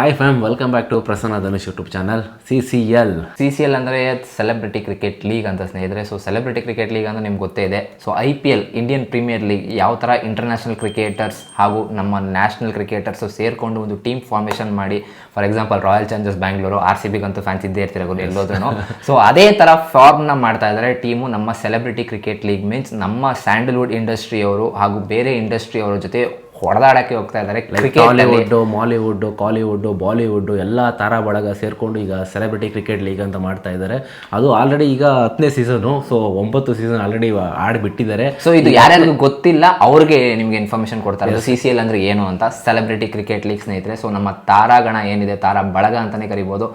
Hi fam welcome back to Prasanna Dhanush YouTube channel C C L C C L ಅಂದರೆ celebrity cricket league ಅಂತ ಸ್ನೇಹಿತರೆ. So celebrity cricket league ಅಂದರೆ ನಿಮ್ಗೆ ಗೊತ್ತೇ ಇದೆ. So I P L Indian premier league ಯಾವ ಥರ international cricketers ಹಾಗೂ ನಮ್ಮ ನ್ಯಾಷನಲ್ ಕ್ರಿಕೆಟರ್ಸ್ ಸೇರಿಕೊಂಡು ಒಂದು ಟೀಮ್ ಫಾರ್ಮೇಷನ್ ಮಾಡಿ for example royal challengers Bangalore R C ಬಿಗಂತೂ fans ಇದ್ದೇ ಇರ್ತಿರೋದು ಎಲ್ಲೋದ್ರೂ ಸೊ ಅದೇ ಥರ ಫಾರ್ಮ್ನ ಮಾಡ್ತಾ ಇದ್ದಾರೆ ಟೀಮು ನಮ್ಮ ಸೆಲೆಬ್ರಿಟಿ ಕ್ರಿಕೆಟ್ ಲೀಗ್ ಮೀನ್ಸ್ ನಮ್ಮ ಸ್ಯಾಂಡಲ್ವುಡ್ ಇಂಡಸ್ಟ್ರಿಯವರು ಹಾಗೂ ಬೇರೆ ಇಂಡಸ್ಟ್ರಿಯವರ ಜೊತೆ ಹೊಡೆದಾಡಕ್ಕೆ ಹೋಗ್ತಾ ಇದ್ದಾರೆ cricket Tollywood Mollywood Kollywood Bollywood ಎಲ್ಲ ತಾರಾ ಬಳಗ ಸೇರ್ಕೊಂಡು ಈಗ ಸೆಲೆಬ್ರಿಟಿ ಕ್ರಿಕೆಟ್ ಲೀಗ್ ಅಂತ ಮಾಡ್ತಾ ಇದ್ದಾರೆ. ಅದು ಆಲ್ರೆಡಿ ಈಗ ಹತ್ತನೇ ಸೀಸನು ಸೊ ಒಂಬತ್ತು ಸೀಸನ್ ಆಲ್ರೆಡಿ ಆಡಿಬಿಟ್ಟಿದ್ದಾರೆ. ಸೊ ಇದು ಯಾರ್ಯಾರಿಗೂ ಗೊತ್ತಿಲ್ಲ ಅವ್ರಿಗೆ ನಿಮ್ಗೆ ಇನ್ಫಾರ್ಮೇಶನ್ ಕೊಡ್ತಾರೆ. ಸಿ ಸಿ ಎಲ್ ಅಂದ್ರೆ ಏನು ಅಂತ? ಸೆಲೆಬ್ರಿಟಿ ಕ್ರಿಕೆಟ್ ಲೀಗ್ ಸ್ನೇಹಿತರೆ ಸೊ ನಮ್ಮ ತಾರಾಗಣ ಏನಿದೆ ತಾರಾ ಬಳಗ ಅಂತಾನೆ ಕರಿಬೋದು.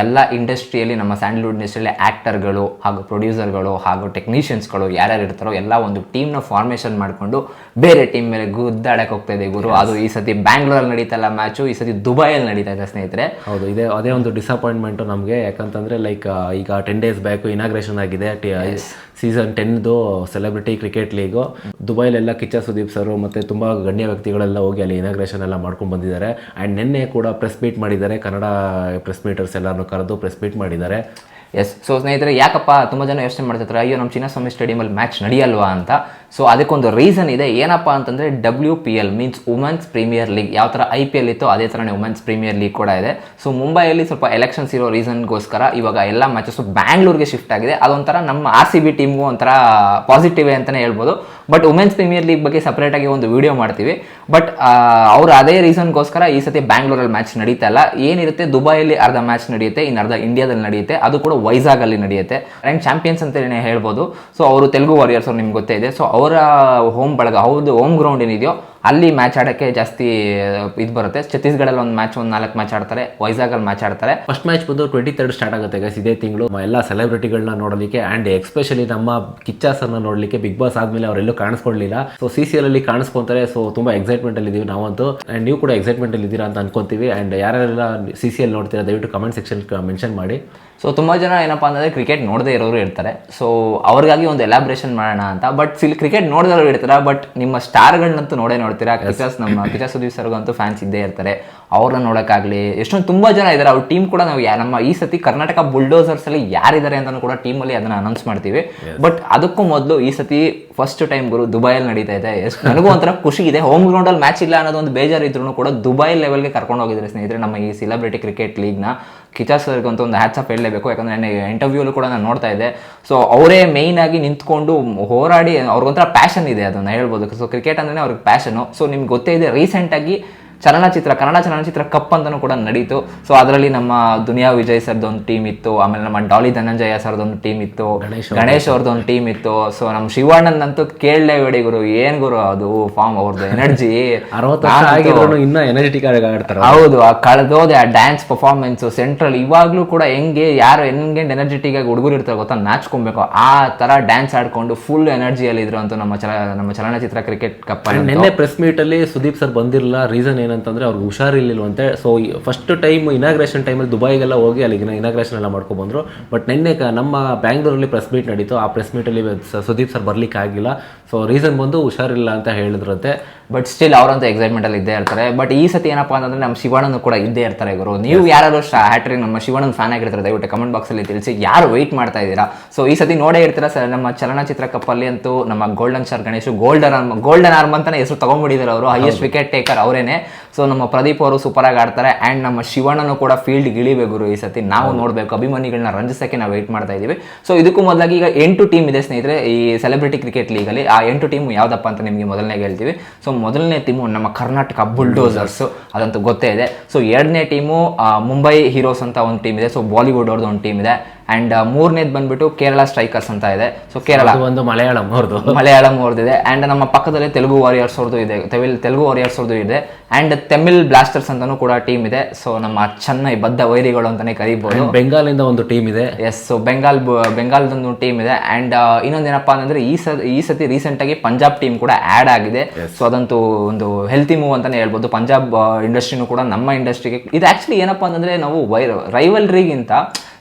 ಎಲ್ಲ ಇಂಡಸ್ಟ್ರಿಯಲ್ಲಿ ನಮ್ಮ ಸ್ಯಾಂಡಲ್ವುಡ್ ಇಂಡಸ್ಟ್ರಿಯಲ್ಲಿ ಆ್ಯಕ್ಟರ್ಗಳು ಹಾಗೂ ಪ್ರೊಡ್ಯೂಸರ್ಗಳು ಹಾಗೂ ಟೆಕ್ನಿಷಿಯನ್ಸ್ಗಳು ಯಾರ್ಯಾರು ಇರ್ತಾರೋ ಎಲ್ಲ ಒಂದು ಟೀಮ್ನ ಫಾರ್ಮೇಷನ್ ಮಾಡಿಕೊಂಡು ಬೇರೆ ಟೀಮ್ ಮೇಲೆ ಗುದ್ದಾಡಕ್ಕೆ ಹೋಗ್ತಾ ಇದೆ ಗುರು ಅದು ಈ ಸತಿ ಬ್ಯಾಂಗ್ಳೂರಲ್ಲಿ ನಡೀತಲ್ಲ ಮ್ಯಾಚು ಈ ಸತಿ ದುಬೈಯಲ್ಲಿ ನಡೀತಾ ಇದೆ ಸ್ನೇಹಿತರೆ. ಹೌದು ಇದೇ ಅದೇ ಒಂದು ಡಿಸಪಾಯಿಂಟ್ಮೆಂಟು ನಮಗೆ. ಯಾಕಂತಂದರೆ ಲೈಕ್ ಈಗ ಟೆನ್ ಡೇಸ್ ಬ್ಯಾಕು ಇನಾಗ್ರೇಷನ್ ಆಗಿದೆ. ಸೀಸನ್ ಟೆನ್ದು ಸೆಲೆಬ್ರಿಟಿ ಕ್ರಿಕೆಟ್ ಲೀಗು ದುಬೈಲೆಲ್ಲ ಕಿಚ್ಚ ಸುದೀಪ್ ಸರ್ ಮತ್ತು ತುಂಬ ಗಣ್ಯ ವ್ಯಕ್ತಿಗಳೆಲ್ಲ ಹೋಗಿ ಅಲ್ಲಿ ಇನಾಗ್ರೇಷನ್ ಎಲ್ಲ ಮಾಡ್ಕೊಂಡು ಬಂದಿದ್ದಾರೆ. ಆ್ಯಂಡ್ ನಿನ್ನೆ ಕೂಡ ಪ್ರೆಸ್ ಮೀಟ್ ಮಾಡಿದ್ದಾರೆ ಕನ್ನಡ ಪ್ರೆಸ್ ಮೀಟರ್ಸ್ ಎಲ್ಲರೂ ಕರೆದು ಪ್ರೆಸ್ ಮೀಟ್ ಮಾಡಿದ್ದಾರೆ. ಎಸ್ ಸೊ ಸ್ನೇಹಿತರೆ, ಯಾಕಪ್ಪ ತುಂಬ ಜನ ಯೋಚನೆ ಮಾಡ್ತಿರ್ತಾರೆ ಅಯ್ಯೋ ನಮ್ಮ ಚಿನ್ನಸ್ವಾಮಿ ಸ್ಟೇಡಿಯಮಲ್ಲಿ ಮ್ಯಾಚ್ ನಡೆಯಲ್ವಾ ಅಂತ. ಸೊ ಅದಕ್ಕೊಂದು ರೀಸನ್ ಇದೆ, ಏನಪ್ಪ ಅಂತಂದರೆ W P L means women's premier league ಯಾವ ಥರ ಐ ಪಿ ಎಲ್ ಇತ್ತು ಅದೇ ಥರನೇ ವುಮೆನ್ಸ್ ಪ್ರೀಮಿಯರ್ ಲೀಗ್ ಕೂಡ ಇದೆ. ಸೊ ಮುಂಬೈಯಲ್ಲಿ ಸ್ವಲ್ಪ ಎಲೆಕ್ಷನ್ಸ್ ಇರೋ ರೀಸನ್ಗೋಸ್ಕರ ಇವಾಗ ಎಲ್ಲ ಮ್ಯಾಚಸ್ಸು ಬ್ಯಾಂಗ್ಳೂರ್ಗೆ ಶಿಫ್ಟ್ ಆಗಿದೆ. ಅದೊಂಥರ ನಮ್ಮ ಆರ್ ಸಿ ಬಿ ಟೀಮ್ಗೂ ಒಂಥರ ಪಾಸಿಟಿವ್ ಅಂತಲೇ ಹೇಳ್ಬೋದು. ಬಟ್ ವುಮೆನ್ಸ್ ಪ್ರೀಮಿಯರ್ ಲೀಗ್ ಬಗ್ಗೆ ಸಪ್ರೇಟಾಗಿ ಒಂದು ವಿಡಿಯೋ ಮಾಡ್ತೀವಿ. ಬಟ್ ಅವರು ಅದೇ ರೀಸನ್ಗೋಸ್ಕರ ಈ ಸತಿ ಬ್ಯಾಂಗ್ಳೂರಲ್ಲಿ ಮ್ಯಾಚ್ ನಡೀತಾ ಇಲ್ಲ. ಏನಿರುತ್ತೆ? ದುಬೈಯಲ್ಲಿ ಅರ್ಧ ಮ್ಯಾಚ್ ನಡೆಯುತ್ತೆ ಇನ್ನು ಅರ್ಧ ಇಂಡಿಯಾದಲ್ಲಿ ನಡೆಯುತ್ತೆ. ಅದು ಕೂಡ ವೈಜಾಗಲ್ಲಿ ನಡೆಯುತ್ತೆ. ಆ್ಯಂಡ್ ಚಾಂಪಿಯನ್ಸ್ ಅಂತಲೇ ಹೇಳ್ಬೋದು. ಸೊ ಅವರು ತೆಲುಗು ವಾರಿಯರ್ಸ್ ಅವ್ರು ನಿಮ್ಗೆ ಗೊತ್ತೇ ಇದೆ. ಸೊ ಅವರ ಹೋಮ್ ಬಳಗ ಹೌದು ಹೋಮ್ ಗ್ರೌಂಡ್ ಏನಿದೆಯೋ ಅಲ್ಲಿ ಮ್ಯಾಚ್ ಆಡೋಕ್ಕೆ ಜಾಸ್ತಿ ಇದು ಬರುತ್ತೆ. ಛತ್ತೀಸ್ಗಢಲ್ಲಿ ಒಂದು ಮ್ಯಾಚ್ ಒಂದು ನಾಲ್ಕು ಮ್ಯಾಚ್ ಆಡ್ತಾರೆ. ವೈಜಾಗಲ್ಲಿ ಮ್ಯಾಚ್ ಆಡ್ತಾರೆ. ಫಸ್ಟ್ ಮ್ಯಾಚ್ ಬಂದು ಟ್ವೆಂಟಿ ತರ್ಡ್ ಸ್ಟಾರ್ಟ್ ಆಗುತ್ತೆ ಗೈಸ್ ಇದೇ ತಿಂಗಳು. ಎಲ್ಲ ಸೆಲೆಬ್ರಿಟಿಗಳನ್ನ ನೋಡಲಿಕ್ಕೆ ಆ್ಯಂಡ್ ಎಸ್ಪೆಷಲಿ ನಮ್ಮ ಕಿಚ್ಚ ಸರ್ನ ನೋಡಲಿಕ್ಕೆ ಬಿಗ್ ಬಾಸ್ ಆದಮೇಲೆ ಅವರೆಲ್ಲೂ ಕಾಣಿಸ್ಕೊಳ್ಳಲಿಲ್ಲ ಸೊ ಸಿ ಸಿ ಅಲ್ಲಿ ಕಾಣಿಸ್ಕೊಂತಾರೆ. ಸೊ ತುಂಬ ಎಕ್ಸೈಟ್ಮೆಂಟ್ ಅಲ್ಲಿ ಇದೀವಿ ನಾವಂತೂ. ಆ್ಯಂಡ್ ನೀವು ಕೂಡ ಎಕ್ಸೈಟ್ಮೆಂಟ್ ಅಲ್ಲಿ ಇದ್ದೀರಾ ಅಂತ ಅನ್ಕೊಂತೀವಿ. ಆ್ಯಂಡ್ ಯಾರೆಲ್ಲ ಸಿ ಸಿ ಎಲ್ ನೋಡ್ತೀರಾ ದಯವಿಟ್ಟು ಕಮೆಂಟ್ ಸೆಕ್ಷನ್ ಮೆನ್ಷನ್ ಮಾಡಿ. ಸೊ ತುಂಬ ಜನ ಏನಪ್ಪಾ ಅಂದರೆ ಕ್ರಿಕೆಟ್ ನೋಡದೇ ಇರೋರು ಇರ್ತಾರೆ. ಸೊ ಅವ್ರಿಗಾಗಿ ಒಂದು ಎಲಾಬ್ರೇಷನ್ ಮಾಡೋಣ ಅಂತ. ಬಟ್ ಇಲ್ಲಿ ಕ್ರಿಕೆಟ್ ನೋಡಿದವರು ಇರ್ತಾರೆ. ಬಟ್ ನಿಮ್ಮ ಸ್ಟಾರ್ಗಳನ್ನಂತೂ ನೋಡೇ ನೋಡ್ತೀರಾ ಕಿಚಾಸ್ ನಮ್ಮ ಕಿಚಾ ಸುದೀಪ್ ಸರ್ಗಂತೂ ಫ್ಯಾನ್ಸ್ ಇದ್ದೇ ಇರ್ತಾರೆ. ಅವ್ರನ್ನ ನೋಡೋಕ್ಕಾಗಲಿ ಎಷ್ಟೊಂದು ತುಂಬ ಜನ ಇದ್ದಾರೆ ಅವ್ರ ಟೀಮ್ ಕೂಡ ನಾವು ನಮ್ಮ ಈ ಸತಿ ಕರ್ನಾಟಕ ಬುಲ್ಡೋಸರ್ಸ್ ಅಲ್ಲಿ ಯಾರಿದ್ದಾರೆ ಅಂತ ಕೂಡ ಟೀಮಲ್ಲಿ ಅದನ್ನ ಅನೌನ್ಸ್ ಮಾಡ್ತೀವಿ. ಬಟ್ ಅದಕ್ಕೂ ಮೊದಲು ಈ ಸತಿ ಫಸ್ಟ್ ಟೈಮ್ ಗುರು ದುಬೈಯಲ್ಲಿ ನಡೀತಾ ಇದೆ. ಎಷ್ಟು ನನಗೂ ಒಂಥರ ಖುಷಿ ಇದೆ. ಹೋಮ್ ಗ್ರೌಂಡಲ್ಲಿ ಮ್ಯಾಚ್ ಇಲ್ಲ ಅನ್ನೋದು ಒಂದು ಬೇಜಾರು ಇದ್ರೂ ಕೂಡ ದುಬೈ ಲೆವೆಲ್ಗೆ ಕರ್ಕೊಂಡು ಹೋಗಿದ್ದಾರೆ ಸ್ನೇಹಿತರೆ ನಮ್ಮ ಈ ಸೆಲೆಬ್ರಿಟಿ ಕ್ರಿಕೆಟ್ ಲೀಗ್ನ ಕಿಚಾ ಅಂತ ಒಂದು ಹ್ಯಾಟ್ಸ್ ಆಫ್ ಹೇಳಲೇಬೇಕು ಯಾಕಂದರೆ ನನಗೆ ಇಂಟರ್ವ್ಯೂಲು ಕೂಡ ನಾನು ನೋಡ್ತಾ ಇದ್ದೆ. ಸೊ ಅವರೇ ಮೇಯ್ನ್ ಆಗಿ ನಿಂತ್ಕೊಂಡು ಹೋರಾಡಿ ಅವ್ರಿಗೊಂಥರ ಪ್ಯಾಷನ್ ಇದೆ ಅದನ್ನು ಹೇಳ್ಬೋದು. ಸೊ ಕ್ರಿಕೆಟ್ ಅಂದ್ರೆ ಅವ್ರಿಗೆ ಪ್ಯಾಷನು ಸೊ ನಿಮ್ಗೆ ಗೊತ್ತೇ ಇದೆ ರೀಸೆಂಟಾಗಿ ಚಲನಚಿತ್ರ ಕನ್ನಡ ಚಲನಚಿತ್ರ ಕಪ್ ಅಂತಲೂ ಕೂಡ ನಡೀತು. ಸೊ ಅದರಲ್ಲಿ ನಮ್ಮ ದುನಿಯಾ ವಿಜಯ್ ಸರ್ದು ಒಂದು ಟೀಮ್ ಇತ್ತು ಆಮೇಲೆ ನಮ್ಮ ಡಾಲಿ ಧನಂಜಯ ಸರ್ದೊಂದು ಟೀಮ್ ಇತ್ತು ಗಣೇಶ್ ಅವ್ರದ್ದೊಂದು ಟೀಮ್ ಇತ್ತು. ಸೊ ನಮ್ಮ ಶಿವಣ್ಣನಂತೂ ಕೇಳಲೇಬೇಡಿ ಗುರು ಏನ್ ಗುರು ಅದು ಫಾರ್ಮ್ ಅವ್ರದ್ದು ಎನರ್ಜಿ ಇನ್ನೂ ಎನರ್ಜೆಟಿಕ್ ಆಡ್ತಾರ ಹೌದು ಆ ಕಳೆದೋದೆ ಆ ಡ್ಯಾನ್ಸ್ ಪರ್ಫಾರ್ಮೆನ್ಸ್ ಸೆಂಟ್ರಲ್ ಇವಾಗ್ಲೂ ಕೂಡ ಹೆಂಗೆ ಯಾರು ಹೆಂಗೆ ಎನರ್ಜೆಟಿಕ್ ಆಗಿ ಹುಡುಗರು ಇರ್ತಾರೆ ಗೊತ್ತಾ? ನಾಚ್ಕೊಬೇಕು. ಆ ತರ ಡ್ಯಾನ್ಸ್ ಆಡ್ಕೊಂಡು ಫುಲ್ ಎನರ್ಜಿಯಲ್ಲಿ ಇದ್ರು ಅಂತ ನಮ್ಮ ಚಲ ನಮ್ಮ ಚಲನಚಿತ್ರ ಕ್ರಿಕೆಟ್ ಕಪ್ ನಿನ್ನೆ ಪ್ರೆಸ್ ಮೀಟ್ ಅಲ್ಲಿ ಸುದೀಪ್ ಸರ್ ಬಂದಿರಲ್ಲ ರೀಸನ್ ಏನಂತಂದ್ರೆ ಅವ್ರಿಗೆ ಹುಷಾರಿರ್ಲಿಲ್ವಂತೆ. ಸೊ ಫಸ್ಟ್ ಟೈಮ್ ಇನಾಗ್ರೇಷನ್ ಟೈಮಲ್ಲಿ ದುಬೈಗೆಲ್ಲ ಹೋಗಿ ಅಲ್ಲಿ ಇನಾಗ್ರೇಷನ್ ಎಲ್ಲ ಮಾಡ್ಕೊಬಂದರು ಬಂದ್ರು. ಬಟ್ ನಿನ್ನೆ ನಮ್ಮ ಬ್ಯಾಂಗ್ಳೂರಲ್ಲಿ ಪ್ರೆಸ್ ಮೀಟ್ ನಡೀತು. ಆ ಪ್ರೆಸ್ ಮೀಟಲ್ಲಿ ಸುದೀಪ್ ಸರ್ ಬರಲಿಕ್ಕೆ ಆಗಿಲ್ಲ ಸೊ ರೀಸನ್ ಬಂದು ಹುಷಾರಿಲ್ಲ ಅಂತ ಹೇಳಿದ್ರಂತೆ. ಬಟ್ ಸ್ಟಿಲ್ ಅವರಂತೂ ಎಕ್ಸೈಟ್ಮೆಂಟ್ ಅಲ್ಲಿ ಇದ್ದೇ ಇರ್ತಾರೆ. ಬಟ್ ಈ ಸತಿ ಏನಪ್ಪಾ ಅಂತಂದ್ರೆ ನಮ್ಮ ಶಿವಣ್ಣನು ಕೂಡ ಇದ್ದೇ ಇರ್ತಾರೆ ಗುರು. ನೀವು ಯಾರು ಹ್ಯಾಟ್ರಿ ನಮ್ಮ ಶಿವಣ್ಣನ ಫ್ಯಾನ್ ಆಗಿರ್ತಾರೆ ದಯವಿಟ್ಟು ಕಮೆಂಟ್ ಬಾಕ್ಸ್ ಅಲ್ಲಿ ತಿಳಿಸಿ ಯಾರು ವೆಯ್ಟ್ ಮಾಡ್ತಾ ಇದ್ದೀರಾ? ಸೊ ಈ ಸತಿ ನೋಡೇ ಇರ್ತೀರಾ ಸರ್ ನಮ್ಮ ಚಲನಚಿತ್ರ ಕಪ್ಪಲ್ಲಿ ಅಂತೂ ನಮ್ಮ golden sir Ganesh golden arm golden arm ಅಂತಾನೆ ಹೆಸರು ತೊಗೊಂಡ್ಬಿಟ್ಟಿದ್ದಾರೆ ಅವರು ಹೈಯೆಸ್ಟ್ ವಿಕೆಟ್ ಟೇಕರ್ ಅವರೇನೆ. ಸೊ ನಮ್ಮ ಪ್ರದೀಪ್ ಅವರು ಸೂಪರ್ ಆಗಿ ಆಡ್ತಾರೆ ಅಂಡ್ ನಮ್ಮ ಶಿವಣ್ಣನು ಕೂಡ ಫೀಲ್ಡ್ ಇಳಿಬೇಕು ಗುರು ಈ ಸತಿ. ನಾವು ನೋಡಬೇಕು ಅಭಿಮಾನಿಗಳನ್ನ ರಂಜಿಸಕ್ಕೆ ನಾವು ವೆಯ್ಟ್ ಮಾಡ್ತಾ ಇದ್ದೀವಿ ಸೊ ಇದಕ್ಕೂ ಮೊದಲಾಗಿ ಈಗ ಎಂಟು ಟೀಮ್ ಇದೆ ಸ್ನೇಹಿತರೆ ಈ ಸೆಲೆಬ್ರಿಟಿ ಕ್ರಿಕೆಟ್ ಲೀಗಲ್ಲಿ ಆ ಎಂಟು ಟೀಮ್ ಯಾವುದಪ್ಪ ಅಂತ ನಿಮಗೆ ಮೊದಲನೇ ಹೇಳ್ತೀವಿ. ಸೊ ಮೊದಲನೇ ಟೀಮು ನಮ್ಮ ಕರ್ನಾಟಕ ಬುಲ್ಡೋಸರ್ಸ್ ಅದಂತೂ ಗೊತ್ತೇ ಇದೆ. ಸೊ ಎರಡನೇ ಟೀಮು ಮುಂಬೈ ಹೀರೋಸ್ ಅಂತ ಒಂದು ಟೀಮ್ ಇದೆ. ಸೊ ಬಾಲಿವುಡ್ ಅವ್ರದ್ದು ಒಂದು ಟೀಮ್ ಇದೆ. ಅಂಡ್ ಮೂರನೇದು ಬಂದ್ಬಿಟ್ಟು ಕೇರಳ ಸ್ಟ್ರೈಕರ್ಸ್ ಅಂತ ಇದೆ. ಸೊ ಕೇರಳ. ಒಂದು ಮಲಯಾಳಂ ಅವ್ರದ್ದು ಮಲಯಾಳಂ ಅವ್ರದ್ದಿದೆ ಅಂಡ್ ನಮ್ಮ ಪಕ್ಕದಲ್ಲಿ ತೆಲುಗು ವಾರಿಯರ್ಸ್ ಅವ್ರದ್ದು ಇದೆ. ತೆಮಿಲ್ ತೆಲುಗು ವಾರಿಯರ್ಸ್ ಅವ್ರದ್ದು ಇದೆ. ಆ್ಯಂಡ್ ತಮಿಳ್ ಬ್ಲಾಸ್ಟರ್ಸ್ ಅಂತಲೂ ಕೂಡ ಟೀಮ್ ಇದೆ. ಸೊ ನಮ್ಮ ಚೆನ್ನೈ ಬದ್ಧ ವೈರಿಗಳು ಅಂತಾನೆ ಕರೀಬಹುದು ಬೆಂಗಾಲಿಂದ ಒಂದು ಟೀಮ್ ಇದೆ. ಎಸ್ ಸೊ ಬೆಂಗಾಲ್ ಬೆಂಗಾಲ್ದೊಂದು ಟೀಮ್ ಇದೆ. ಅಂಡ್ ಇನ್ನೊಂದೇನಪ್ಪ ಅಂತಂದ್ರೆ ಈ ಸ ಈ ಸತಿ ರೀಸೆಂಟ್ ಆಗಿ ಪಂಜಾಬ್ ಟೀಮ್ ಕೂಡ ಆಡ್ ಆಗಿದೆ. ಸೊ ಅದಂತೂ ಒಂದು ಹೆಲ್ತಿ ಮೂವ್ ಅಂತಾನೆ ಹೇಳ್ಬೋದು. ಪಂಜಾಬ್ ಇಂಡಸ್ಟ್ರಿನೂ ಕೂಡ ನಮ್ಮ ಇಂಡಸ್ಟ್ರಿಗೆ ಇದು ಆಕ್ಚುಲಿ ಏನಪ್ಪಾ ಅಂತಂದರೆ ನಾವು ವೈ ರೈವಲ್ರಿಗಿಂತ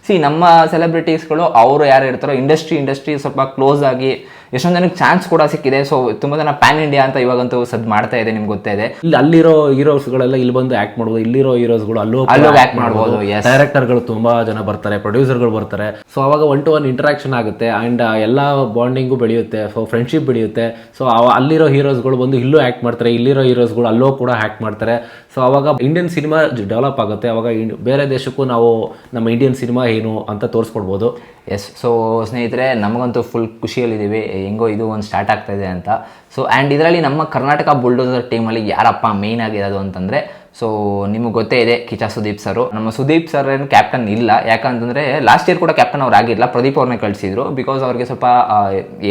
ಸಿ ನಮ್ಮ ಸೆಲೆಬ್ರಿಟೀಸ್ಗಳು ಅವರು ಯಾರು ಇರ್ತಾರೋ ಇಂಡಸ್ಟ್ರಿ ಇಂಡಸ್ಟ್ರಿ ಸ್ವಲ್ಪ ಕ್ಲೋಸ್ ಆಗಿ ಎಷ್ಟೊಂದು ನನಗೆ ಚಾನ್ಸ್ ಕೂಡ ಸಿಕ್ಕಿದೆ. ಸೊ ತುಂಬ ಜನ ಪ್ಯಾನ್ ಇಂಡಿಯಾ ಅಂತ ಇವಾಗಂತೂ ಸದ್ ಮಾಡ್ತಾ ಇದೆ ನಿಮ್ಗೆ ಗೊತ್ತೇ ಇದೆ. ಇಲ್ಲಿ ಅಲ್ಲಿರೋ ಹೀರೋಸ್ಗಳೆಲ್ಲ ಇಲ್ಲಿ ಬಂದು ಆಕ್ಟ್ ಮಾಡ್ಬೋದು. ಇಲ್ಲಿರೋ ಹೀರೋಸ್ಗಳು ಅಲ್ಲೂ ಅಲ್ಲೂ ಆಕ್ಟ್ ಮಾಡ್ಬೋದು, ಡೈರೆಕ್ಟರ್ ಡೈರೆಕ್ಟರ್ಗಳು ತುಂಬಾ ಜನ ಬರ್ತಾರೆ ಪ್ರೊಡ್ಯೂಸರ್ಗಳು ಬರ್ತಾರೆ. ಸೊ ಅವಾಗ ಒನ್ ಟು ಒನ್ ಇಂಟ್ರಾಕ್ಷನ್ ಆಗುತ್ತೆ ಅಂಡ್ ಎಲ್ಲ ಬಾಂಡಿಂಗು ಬೆಳೆಯುತ್ತೆ ಸೊ ಫ್ರೆಂಡ್ಶಿಪ್ ಬೆಳೆಯುತ್ತೆ. ಸೊ ಅಲ್ಲಿರೋ ಹೀರೋಸ್ಗಳು ಬಂದು ಇಲ್ಲೂ ಆಕ್ಟ್ ಮಾಡ್ತಾರೆ ಇಲ್ಲಿರೋ ಹೀರೋಸ್ಗಳು ಅಲ್ಲೂ ಕೂಡ ಆಕ್ಟ್ ಮಾಡ್ತಾರೆ. ಸೊ ಅವಾಗ ಇಂಡಿಯನ್ ಸಿನಿಮಾ ಡೆವಲಪ್ ಆಗುತ್ತೆ. ಅವಾಗ ಬೇರೆ ದೇಶಕ್ಕೂ ನಾವು ನಮ್ಮ ಇಂಡಿಯನ್ ಸಿನಿಮಾ ಏನು ಅಂತ ತೋರಿಸ್ಕೊಡ್ಬೋದು. ಎಸ್ ಸೊ ಸ್ನೇಹಿತರೆ ನಮಗಂತೂ ಫುಲ್ ಖುಷಿಯಲ್ಲಿದ್ದೀವಿ. ಹೆಂಗೋ ಇದು ಒಂದು ಸ್ಟಾರ್ಟ್ ಆಗ್ತಾ ಇದೆ ಅಂತ. ಸೊ ಆ್ಯಂಡ್ ಇದರಲ್ಲಿ ನಮ್ಮ ಕರ್ನಾಟಕ ಬುಲ್ಡೋಸರ್ ಟೀಮಲ್ಲಿ ಯಾರಪ್ಪ ಮೇಯ್ನ್ ಆಗಿರೋದು ಅಂತಂದರೆ ಸೊ ನಿಮಗೆ ಗೊತ್ತೇ ಇದೆ ಕಿಚಾ ಸುದೀಪ್ ಸರು. ನಮ್ಮ ಸುದೀಪ್ ಸರ್ ಏನು ಕ್ಯಾಪ್ಟನ್ ಇಲ್ಲ. ಯಾಕಂತಂದರೆ ಲಾಸ್ಟ್ ಇಯರ್ ಕೂಡ ಕ್ಯಾಪ್ಟನ್ ಅವ್ರು ಆಗಿಲ್ಲ. ಪ್ರದೀಪ್ ಅವ್ರನ್ನ ಕಳಿಸಿದ್ರು. ಬಿಕಾಸ್ ಅವ್ರಿಗೆ ಸ್ವಲ್ಪ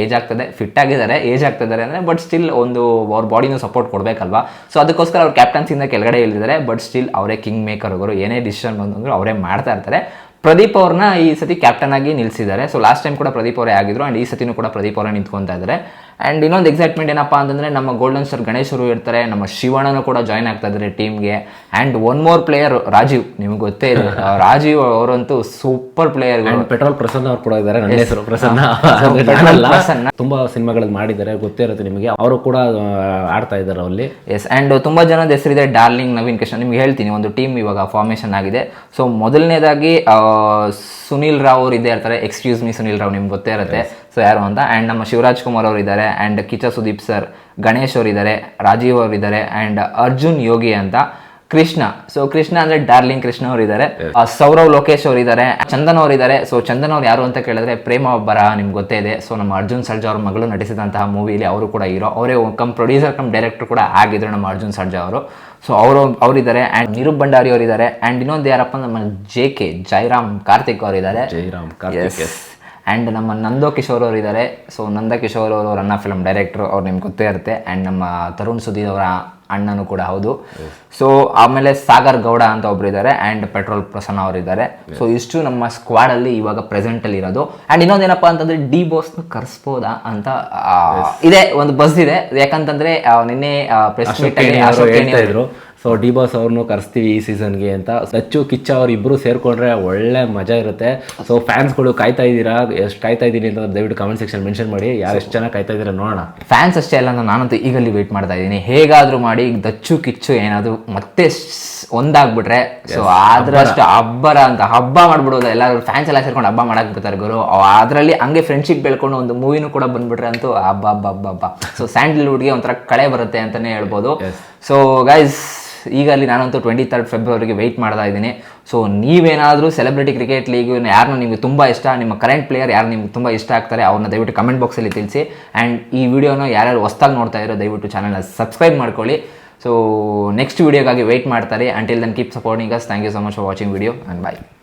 ಏಜ್ ಆಗ್ತದೆ. ಫಿಟ್ ಆಗಿದ್ದಾರೆ. ಏಜ್ ಆಗ್ತಿದ್ದಾರೆ ಅಂದರೆ ಬಟ್ ಸ್ಟಿಲ್ ಒಂದು ಅವ್ರ ಬಾಡಿನೂ ಸಪೋರ್ಟ್ ಕೊಡಬೇಕಲ್ವಾ? ಸೊ ಅದಕ್ಕೋಸ್ಕರ ಅವ್ರು ಕ್ಯಾಪ್ಟನ್ಸಿಂದ ಕೆಳಗಡೆ ಇಳಿದಿದ್ದಾರೆ. ಬಟ್ ಸ್ಟಿಲ್ ಅವರೇ ಕಿಂಗ್ ಮೇಕರ್ ಅವರು ಏನೇ ಡಿಸಿಷನ್ ಬಂದಂದ್ರು ಅವರೇ ಮಾಡ್ತಾ ಇರ್ತಾರೆ. ಪ್ರದೀಪ್ ಅವ್ರನ್ನ ಈ ಸತಿ ಕ್ಯಾಪ್ಟನ್ ಆಗಿ ನಿಲ್ಸಿದ್ದಾರೆ. ಸೊ ಲಾಸ್ಟ್ ಟೈಮ್ ಕೂಡ ಪ್ರದೀಪ್ ಅವರೇ ಆಗಿದ್ರು ಅಂಡ್ ಈ ಸತಿನೂ ಕೂಡ ಪ್ರದೀಪ್ ಅವರೇ ನಿಂತ್ಕೊತಾ ಇದ್ದಾರೆ. ಅಂಡ್ ಇನ್ನೊಂದು ಎಕ್ಸೈಟ್ಮೆಂಟ್ ಏನಪ್ಪ ಅಂತಂದರೆ ನಮ್ಮ ಗೋಲ್ಡನ್ ಸ್ಟಾರ್ ಗಣೇಶರು ಇರ್ತಾರೆ ನಮ್ಮ ಶಿವಣ್ಣನೂ ಕೂಡ ಜಾಯ್ನ್ ಆಗ್ತಾ ಇದ್ದಾರೆ ಟೀಮ್ಗೆ and one more player Rajeev ನಿಮ್ಗೆ ಗೊತ್ತೇ ಇದೆ. ರಾಜೀವ್ ಅವರಂತೂ ಸೂಪರ್ ಪ್ಲೇಯರ್ ಪೆಟ್ರೋಲ್ ಪ್ರಸನ್ನ ಅವ್ರು ಕೂಡ ಇದ್ದಾರೆ ನನ್ನ ಹೆಸರು ಪ್ರಸನ್ನ. ಪ್ರಸನ್ನ. ತುಂಬಾ ಸಿನಿಮಾಗಳಲ್ಲಿ ಮಾಡಿದ್ದಾರೆ ಗೊತ್ತೇ ಇರುತ್ತೆ ನಿಮಗೆ. ಅವರು ಕೂಡ ಆಡ್ತಾ ಇದ್ದಾರೆ ಅಲ್ಲಿ. ಎಸ್ ಆ್ಯಂಡ್ ತುಂಬ ಜನದ ಹೆಸರಿದೆ ಡಾರ್ಲಿಂಗ್ ನವೀನ್ ಕೃಷ್ಣ. ನಿಮ್ಗೆ ಹೇಳ್ತೀನಿ ಒಂದು ಟೀಮ್ ಇವಾಗ ಫಾರ್ಮೇಷನ್ ಆಗಿದೆ. ಸೊ ಮೊದಲನೇದಾಗಿ ಸುನೀಲ್ ರಾವ್ ಅವರು ಇದ್ದೇ ಇರ್ತಾರೆ. ಎಕ್ಸ್ಕ್ಯೂಸ್ ಮೀ ಸುನೀಲ್ ರಾವ್ ನಿಮ್ಗೆ ಗೊತ್ತೇ ಇರುತ್ತೆ. ಸೊ ಯಾರು ಅಂತ? ಆ್ಯಂಡ್ ನಮ್ಮ ಶಿವರಾಜ್ ಕುಮಾರ್ ಅವರು ಇದ್ದಾರೆ. And Kichcha Sudeep sir Ganesh ಅವರಿದ್ದಾರೆ ರಾಜೀವ್ ಅವರಿದ್ದಾರೆ ಆ್ಯಂಡ್ ಅರ್ಜುನ್ ಯೋಗಿ ಅಂತ ಕೃಷ್ಣ. ಸೊ ಕೃಷ್ಣ ಅಂದ್ರೆ ಡಾರ್ಲಿಂಗ್ ಕೃಷ್ಣ ಅವರಿದ್ದಾರೆ. ಸೌರವ್ ಲೋಕೇಶ್ ಅವರಿದ್ದಾರೆ ಚಂದನ್ ಅವರಿದ್ದಾರೆ. ಸೊ ಚಂದನ್ ಅವ್ರು ಯಾರು ಅಂತ ಕೇಳಿದ್ರೆ ಪ್ರೇಮ ಒಬ್ಬರ ನಿಮ್ಗೆ ಗೊತ್ತೇ ಇದೆ. ಸೊ ನಮ್ಮ ಅರ್ಜುನ್ ಸರ್ಜಾ ಅವ್ರ ಮಗಳು ನಟಿಸಿದಂತಹ ಮೂವಿಲಿ ಅವರು ಕೂಡ ಇರೋ ಅವರೇ ಕಮ್ ಪ್ರೊಡ್ಯೂಸರ್ ಕಮ್ ಡೈರೆಕ್ಟರ್ ಕೂಡ ಆಗಿದ್ರು ನಮ್ಮ ಅರ್ಜುನ್ ಸರ್ಜಾ ಅವರು. ಸೊ ಅವರು ಅವರಿದ್ದಾರೆ ಆ್ಯಂಡ್ ನಿರೂಪ್ ಭಂಡಾರಿ ಅವರಿದ್ದಾರೆ. ಆ್ಯಂಡ್ ಇನ್ನೊಂದು ಯಾರಪ್ಪ ನಮ್ಮ ಜೆ ಕೆ ಜೈರಾಮ್ ಕಾರ್ತಿಕ್ ಅವರಿದ್ದಾರೆ. ಜೈರಾಮ್ ಕಾರ್ತಿಕ್ ಆ್ಯಂಡ್ ನಮ್ಮ ನಂದೋ ಕಿಶೋರ್ ಅವರು ಇದ್ದಾರೆ ಸೊ ನಂದ ಕಿಶೋರ್ ಅವರು ರನ್ನ ಫಿಲಮ್ ಡೈರೆಕ್ಟರ್ ಅವ್ರು ನಿಮ್ಗೆ ಗೊತ್ತೇ ಇರುತ್ತೆ. ಆ್ಯಂಡ್ ನಮ್ಮ ತರುಣ್ ಸುಧೀರ್ ಅವರ ಅಣ್ಣನೂ ಕೂಡ ಹೌದು. ಸೊ ಆಮೇಲೆ ಸಾಗರ್ ಗೌಡ ಅಂತ ಒಬ್ರು ಇದ್ದಾರೆ ಆ್ಯಂಡ್ ಪೆಟ್ರೋಲ್ ಪ್ರಸನ್ನ ಅವರು ಇದ್ದಾರೆ ಸೊ ಇಷ್ಟು ನಮ್ಮ ಸ್ಕ್ವಾಡಲ್ಲಿ ಇವಾಗ ಪ್ರೆಸೆಂಟ್ ಅಲ್ಲಿ ಇರೋದು. ಆ್ಯಂಡ್ ಇನ್ನೊಂದೇನಪ್ಪ ಅಂತಂದ್ರೆ ಡಿ ಬಾಸ್ನ ಕರ್ಸ್ಬೋದಾ ಅಂತ ಇದೆ ಒಂದು ಬಸ್ ಇದೆ. ಯಾಕಂತಂದ್ರೆ ನಿನ್ನೆ press Ashok so D boss ಅವ್ರನ್ನೂ ಕರೆಸ್ತೀವಿ ಈ ಸೀಸನ್ಗೆ ಅಂತ. ಸಚ್ಚು ಕಿಚ್ಚ ಅವ್ರು ಇಬ್ಬರು ಸೇರ್ಕೊಂಡ್ರೆ ಒಳ್ಳೆ ಮಜಾ ಇರುತ್ತೆ. ಸೊ ಫ್ಯಾನ್ಸ್ಗಳು ಕಾಯ್ತಾ ಇದ್ದೀರಾ? ಎಷ್ಟು ಕಾಯ್ತಾ ಇದ್ದೀನಿ ಅಂತ ದಯವಿಟ್ಟು ಕಮೆಂಟ್ ಸೆಕ್ಷನ್ ಮೆನ್ಷನ್ ಮಾಡಿ. ಯಾರು ಎಷ್ಟು ಚೆನ್ನಾಗಿ ಕಾಯ್ತಾ ಇದ್ದೀರಾ ನೋಡೋಣ. ಫ್ಯಾನ್ಸ್ ಅಷ್ಟೇ ಅಲ್ಲ ನಾನು- ನಾನಂತೂ ಈಗಲ್ಲಿ ವೇಟ್ ಮಾಡ್ತಾ ಇದ್ದೀನಿ. ಹೇಗಾದರೂ ಮಾಡಿ ದಚ್ಚು ಕಿಚ್ಚು ಏನಾದರೂ ಮತ್ತೆ ಒಂದಾಗ್ಬಿಟ್ರೆ. ಸೊ ಆದ್ರಷ್ಟು ಹಬ್ಬರ ಅಂತ ಹಬ್ಬ ಮಾಡ್ಬಿಡೋದು. ಎಲ್ಲರೂ ಫ್ಯಾನ್ಸ್ ಎಲ್ಲ ಸೇರ್ಕೊಂಡು ಹಬ್ಬ ಮಾಡಕ್ ಬಿಡ್ತಾರೆ ಗುರು ಅದರಲ್ಲಿ ಹಂಗೆ ಫ್ರೆಂಡ್ಶಿಪ್ ಬೆಳ್ಕೊಂಡು ಒಂದು ಮೂವಿನೂ ಕೂಡ ಬಂದ್ಬಿಟ್ರೆ ಅಂತೂ ಹಬ್ಬ ಹಬ್ಬ ಹಬ್ಬ ಹಬ್ಬ. ಸೊ ಸ್ಯಾಂಡಲ್ವುಡ್ಗೆ ಒಂಥರ ಕಳೆ ಬರುತ್ತೆ ಅಂತಾನೆ ಹೇಳ್ಬೋದು. ಸೊ ಗೈಸ್ ಈಗ ಅಲ್ಲಿ ನಾನಂತೂ ಟ್ವೆಂಟಿ ತರ್ಡ್ ಫೆಬ್ರವರಿಗೆ ವೆಯ್ಟ್ ಮಾಡ್ತಾ ಇದ್ದೀನಿ. ಸೊ ನೀವೇನಾದರೂ ಸೆಲೆಬ್ರಿಟಿ ಕ್ರಿಕೆಟ್ ಲೀಗ್ ಯಾರನ್ನ ನಿಮಗೆ ತುಂಬ ಇಷ್ಟ, ನಿಮ್ಮ ಕರೆಂಟ್ ಪ್ಲೇಯರ್ ಯಾರು ನಿಮ್ಗೆ ತುಂಬ ಇಷ್ಟ ಆಗ್ತಾರೆ, ಅವ್ರನ್ನ ದಯವಿಟ್ಟು ಕಮೆಂಟ್ ಬಾಕ್ಸಲ್ಲಿ ತಿಳಿಸಿ. ಆ್ಯಂಡ್ ಈ ವಿಡಿಯೋನ ಯಾರ್ಯಾರು ಹೊಸ್ದಾಗಿ ನೋಡ್ತಾ ಇರೋ, ದಯವಿಟ್ಟು ಚಾನಲ್ನ ಸಬ್ಸ್ಕ್ರೈಬ್ ಮಾಡ್ಕೊಳ್ಳಿ. ಸೊ ನೆಕ್ಸ್ಟ್ ವೀಡಿಯೋಗಾಗಿ ವೆಯ್ಟ್ ಮಾಡ್ತಾರೆ. Until then keep supporting us thank you so much for watching video and bye